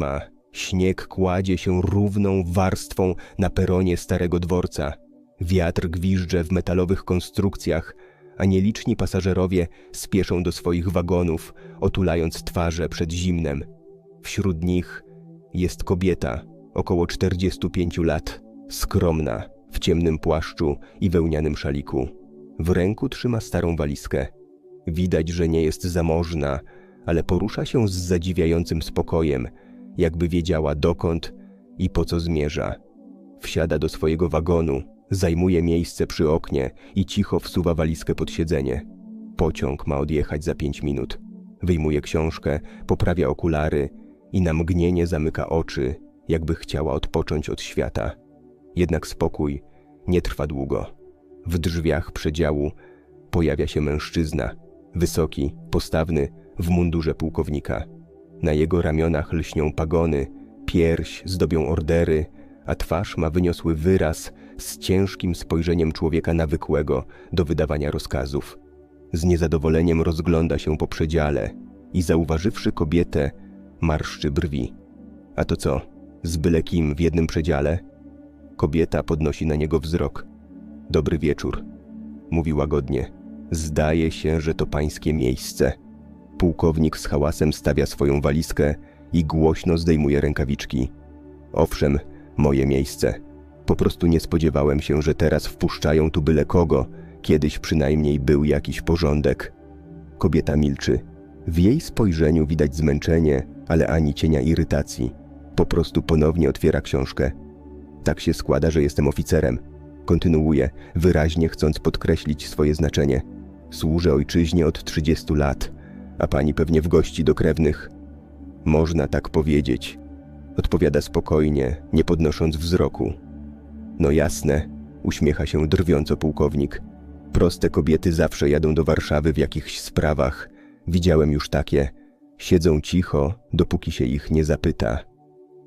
zima. Śnieg kładzie się równą warstwą na peronie starego dworca. Wiatr gwizdże w metalowych konstrukcjach, a nieliczni pasażerowie spieszą do swoich wagonów, otulając twarze przed zimnem. Wśród nich jest kobieta, około 45 lat, skromna, w ciemnym płaszczu i wełnianym szaliku. W ręku trzyma starą walizkę. Widać, że nie jest zamożna, ale porusza się z zadziwiającym spokojem, jakby wiedziała dokąd i po co zmierza. Wsiada do swojego wagonu, zajmuje miejsce przy oknie i cicho wsuwa walizkę pod siedzenie. Pociąg ma odjechać za pięć minut. Wyjmuje książkę, poprawia okulary i na mgnienie zamyka oczy, jakby chciała odpocząć od świata. Jednak spokój nie trwa długo. W drzwiach przedziału pojawia się mężczyzna, wysoki, postawny, w mundurze pułkownika. Na jego ramionach lśnią pagony, pierś zdobią ordery, a twarz ma wyniosły wyraz z ciężkim spojrzeniem człowieka nawykłego do wydawania rozkazów. Z niezadowoleniem rozgląda się po przedziale i zauważywszy kobietę, marszczy brwi. A to co, z byle kim w jednym przedziale? Kobieta podnosi na niego wzrok. Dobry wieczór, mówi łagodnie. Zdaje się, że to pańskie miejsce. Pułkownik z hałasem stawia swoją walizkę i głośno zdejmuje rękawiczki. Owszem, moje miejsce. Po prostu nie spodziewałem się, że teraz wpuszczają tu byle kogo. Kiedyś przynajmniej był jakiś porządek. Kobieta milczy. W jej spojrzeniu widać zmęczenie, ale ani cienia irytacji. Po prostu ponownie otwiera książkę. Tak się składa, że jestem oficerem. Kontynuuje, wyraźnie chcąc podkreślić swoje znaczenie. Służę ojczyźnie od 30 lat, a pani pewnie w gości do krewnych. Można tak powiedzieć. Odpowiada spokojnie, nie podnosząc wzroku. No jasne, uśmiecha się drwiąco pułkownik. Proste kobiety zawsze jadą do Warszawy w jakichś sprawach. Widziałem już takie. Siedzą cicho, dopóki się ich nie zapyta.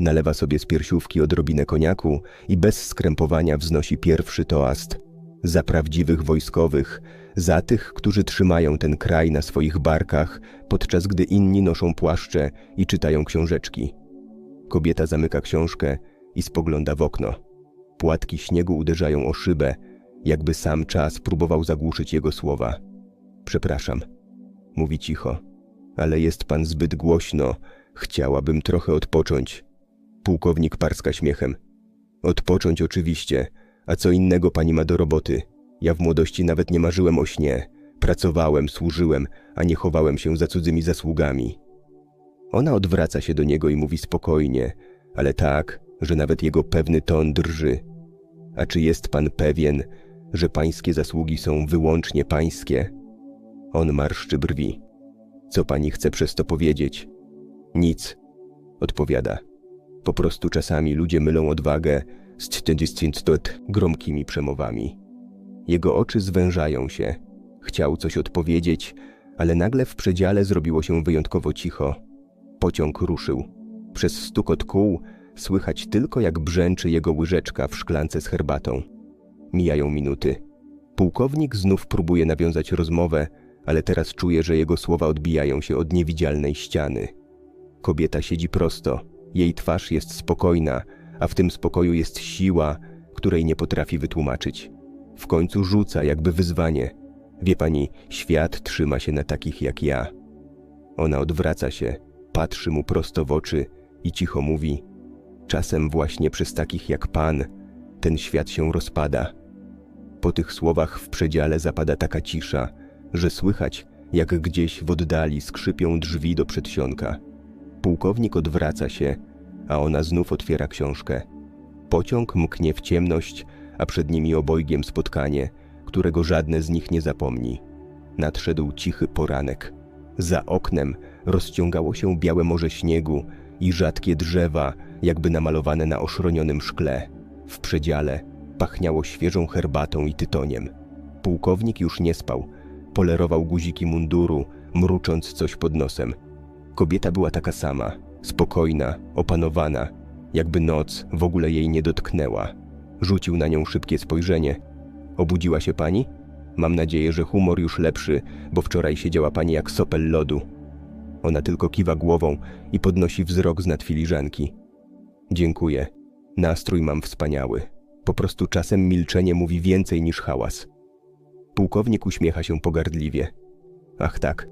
Nalewa sobie z piersiówki odrobinę koniaku i bez skrępowania wznosi pierwszy toast. Za prawdziwych wojskowych, za tych, którzy trzymają ten kraj na swoich barkach, podczas gdy inni noszą płaszcze i czytają książeczki. Kobieta zamyka książkę i spogląda w okno. Płatki śniegu uderzają o szybę, jakby sam czas próbował zagłuszyć jego słowa. Przepraszam, mówi cicho, ale jest pan zbyt głośno. Chciałabym trochę odpocząć. Pułkownik parska śmiechem. Odpocząć oczywiście, a co innego pani ma do roboty. Ja w młodości nawet nie marzyłem o śnie. Pracowałem, służyłem, a nie chowałem się za cudzymi zasługami. Ona odwraca się do niego i mówi spokojnie, ale tak, że nawet jego pewny ton drży. A czy jest pan pewien, że pańskie zasługi są wyłącznie pańskie? On marszczy brwi. Co pani chce przez to powiedzieć? Nic, odpowiada. Po prostu czasami ludzie mylą odwagę z gromkimi przemowami. Jego oczy zwężają się. Chciał coś odpowiedzieć, ale nagle w przedziale zrobiło się wyjątkowo cicho. Pociąg ruszył. Przez stukot kół słychać tylko jak brzęczy jego łyżeczka w szklance z herbatą. Mijają minuty. Pułkownik znów próbuje nawiązać rozmowę, ale teraz czuje, że jego słowa odbijają się od niewidzialnej ściany. Kobieta siedzi prosto, jej twarz jest spokojna, a w tym spokoju jest siła, której nie potrafi wytłumaczyć. W końcu rzuca jakby wyzwanie. Wie pani, świat trzyma się na takich jak ja. Ona odwraca się, patrzy mu prosto w oczy i cicho mówi: Czasem właśnie przez takich jak pan ten świat się rozpada. Po tych słowach w przedziale zapada taka cisza, że słychać, jak gdzieś w oddali skrzypią drzwi do przedsionka. Pułkownik odwraca się, a ona znów otwiera książkę. Pociąg mknie w ciemność, a przed nimi obojgiem spotkanie, którego żadne z nich nie zapomni. Nadszedł cichy poranek. Za oknem rozciągało się białe morze śniegu i rzadkie drzewa, jakby namalowane na oszronionym szkle. W przedziale pachniało świeżą herbatą i tytoniem. Pułkownik już nie spał. Polerował guziki munduru, mrucząc coś pod nosem. Kobieta była taka sama, spokojna, opanowana, jakby noc w ogóle jej nie dotknęła. Rzucił na nią szybkie spojrzenie. Obudziła się pani? Mam nadzieję, że humor już lepszy, bo wczoraj siedziała pani jak sopel lodu. Ona tylko kiwa głową i podnosi wzrok z nad filiżanki. Dziękuję. Nastrój mam wspaniały. Po prostu czasem milczenie mówi więcej niż hałas. Pułkownik uśmiecha się pogardliwie. Ach tak.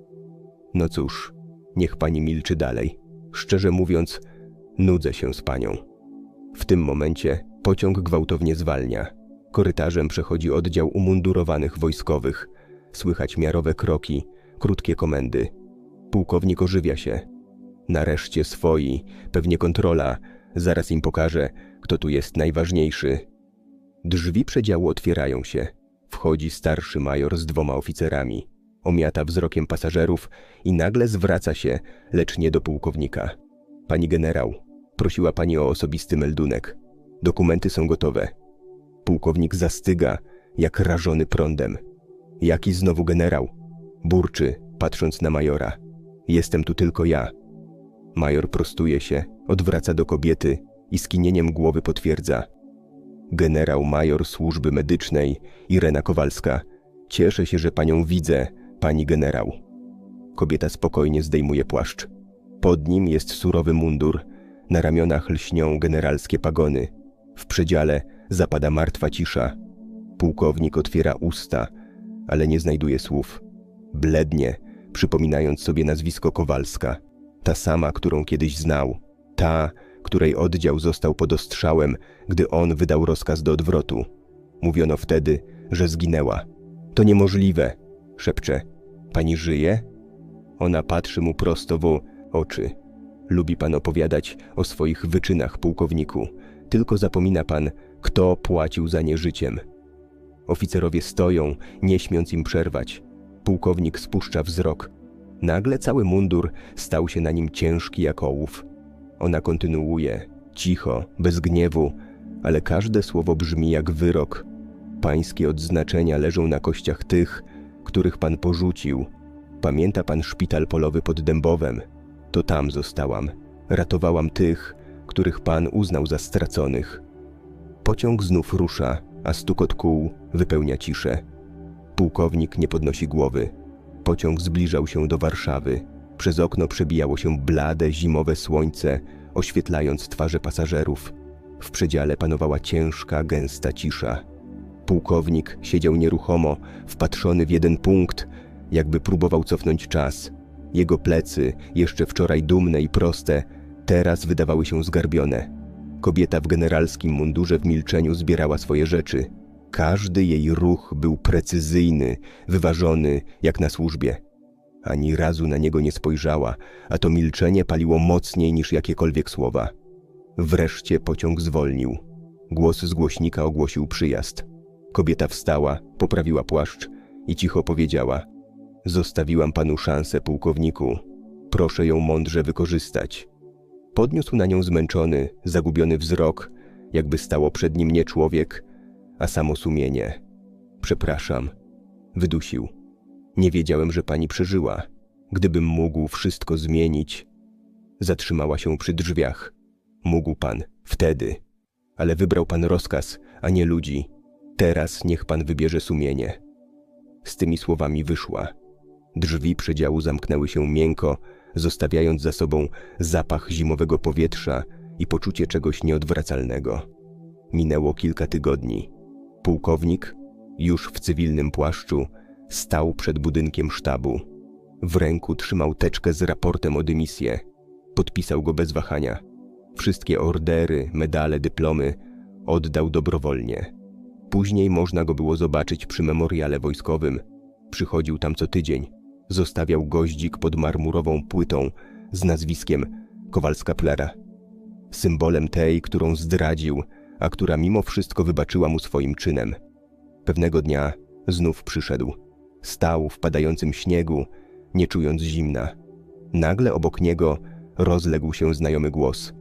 No cóż, niech pani milczy dalej. Szczerze mówiąc, nudzę się z panią. W tym momencie pociąg gwałtownie zwalnia. Korytarzem przechodzi oddział umundurowanych wojskowych. Słychać miarowe kroki, krótkie komendy. Pułkownik ożywia się. Nareszcie swoi, pewnie kontrola. Zaraz im pokażę, kto tu jest najważniejszy. Drzwi przedziału otwierają się. Wchodzi starszy major z dwoma oficerami. Omiata wzrokiem pasażerów i nagle zwraca się, lecz nie do pułkownika. Pani generał, prosiła pani o osobisty meldunek. Dokumenty są gotowe. Pułkownik zastyga, jak rażony prądem. Jaki znowu generał? Burczy, patrząc na majora. Jestem tu tylko ja. Major prostuje się, odwraca do kobiety i skinieniem głowy potwierdza. Generał major służby medycznej Irena Kowalska. Cieszę się, że panią widzę, pani generał. Kobieta spokojnie zdejmuje płaszcz. Pod nim jest surowy mundur, na ramionach lśnią generalskie pagony. W przedziale zapada martwa cisza. Pułkownik otwiera usta, ale nie znajduje słów. Blednie, przypominając sobie nazwisko Kowalska. Ta sama, którą kiedyś znał. Ta, której oddział został pod ostrzałem, gdy on wydał rozkaz do odwrotu. Mówiono wtedy, że zginęła. To niemożliwe, szepcze. Pani żyje? Ona patrzy mu prosto w oczy. Lubi pan opowiadać o swoich wyczynach, pułkowniku. Tylko zapomina pan, kto płacił za nie życiem. Oficerowie stoją, nie śmiąc im przerwać. Pułkownik spuszcza wzrok. Nagle cały mundur stał się na nim ciężki jak ołów. Ona kontynuuje, cicho, bez gniewu, ale każde słowo brzmi jak wyrok. Pańskie odznaczenia leżą na kościach tych, których pan porzucił. Pamięta pan szpital polowy pod Dębowem? To tam zostałam. Ratowałam tych, których pan uznał za straconych. Pociąg znów rusza, a stukot kół wypełnia ciszę. Pułkownik nie podnosi głowy. Pociąg zbliżał się do Warszawy. Przez okno przebijało się blade, zimowe słońce, oświetlając twarze pasażerów. W przedziale panowała ciężka, gęsta cisza. Pułkownik siedział nieruchomo, wpatrzony w jeden punkt, jakby próbował cofnąć czas. Jego plecy, jeszcze wczoraj dumne i proste, teraz wydawały się zgarbione. Kobieta w generalskim mundurze w milczeniu zbierała swoje rzeczy. Każdy jej ruch był precyzyjny, wyważony, jak na służbie. Ani razu na niego nie spojrzała, a to milczenie paliło mocniej niż jakiekolwiek słowa. Wreszcie pociąg zwolnił. Głos z głośnika ogłosił przyjazd. Kobieta wstała, poprawiła płaszcz i cicho powiedziała: Zostawiłam panu szansę, pułkowniku. Proszę ją mądrze wykorzystać. Podniósł na nią zmęczony, zagubiony wzrok, jakby stało przed nim nie człowiek, a samo sumienie. Przepraszam, wydusił. Nie wiedziałem, że pani przeżyła. Gdybym mógł wszystko zmienić. Zatrzymała się przy drzwiach. Mógł pan, wtedy. Ale wybrał pan rozkaz, a nie ludzi. Teraz niech pan wybierze sumienie. Z tymi słowami wyszła. Drzwi przedziału zamknęły się miękko, zostawiając za sobą zapach zimowego powietrza i poczucie czegoś nieodwracalnego. Minęło kilka tygodni. Pułkownik, już w cywilnym płaszczu, stał przed budynkiem sztabu. W ręku trzymał teczkę z raportem o dymisję. Podpisał go bez wahania. Wszystkie ordery, medale, dyplomy oddał dobrowolnie. Później można go było zobaczyć przy memoriale wojskowym. Przychodził tam co tydzień. Zostawiał goździk pod marmurową płytą z nazwiskiem Kowalska Plera. Symbolem tej, którą zdradził, a która mimo wszystko wybaczyła mu swoim czynem. Pewnego dnia znów przyszedł. Stał w padającym śniegu, nie czując zimna. Nagle obok niego rozległ się znajomy głos.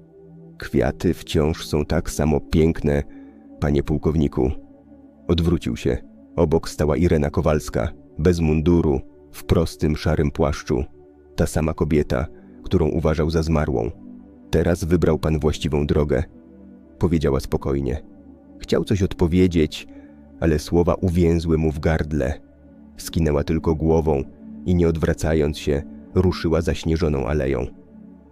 Kwiaty wciąż są tak samo piękne, panie pułkowniku. Odwrócił się. Obok stała Irena Kowalska, bez munduru, w prostym, szarym płaszczu. Ta sama kobieta, którą uważał za zmarłą. Teraz wybrał pan właściwą drogę, powiedziała spokojnie. Chciał coś odpowiedzieć, ale słowa uwięzły mu w gardle. Skinęła tylko głową i nie odwracając się, ruszyła zaśnieżoną aleją.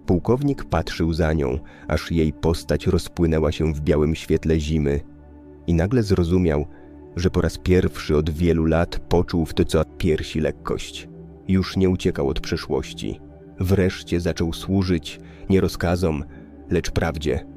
Pułkownik patrzył za nią, aż jej postać rozpłynęła się w białym świetle zimy i nagle zrozumiał, że po raz pierwszy od wielu lat poczuł w tyco piersi lekkość. Już nie uciekał od przeszłości. Wreszcie zaczął służyć nie rozkazom, lecz prawdzie.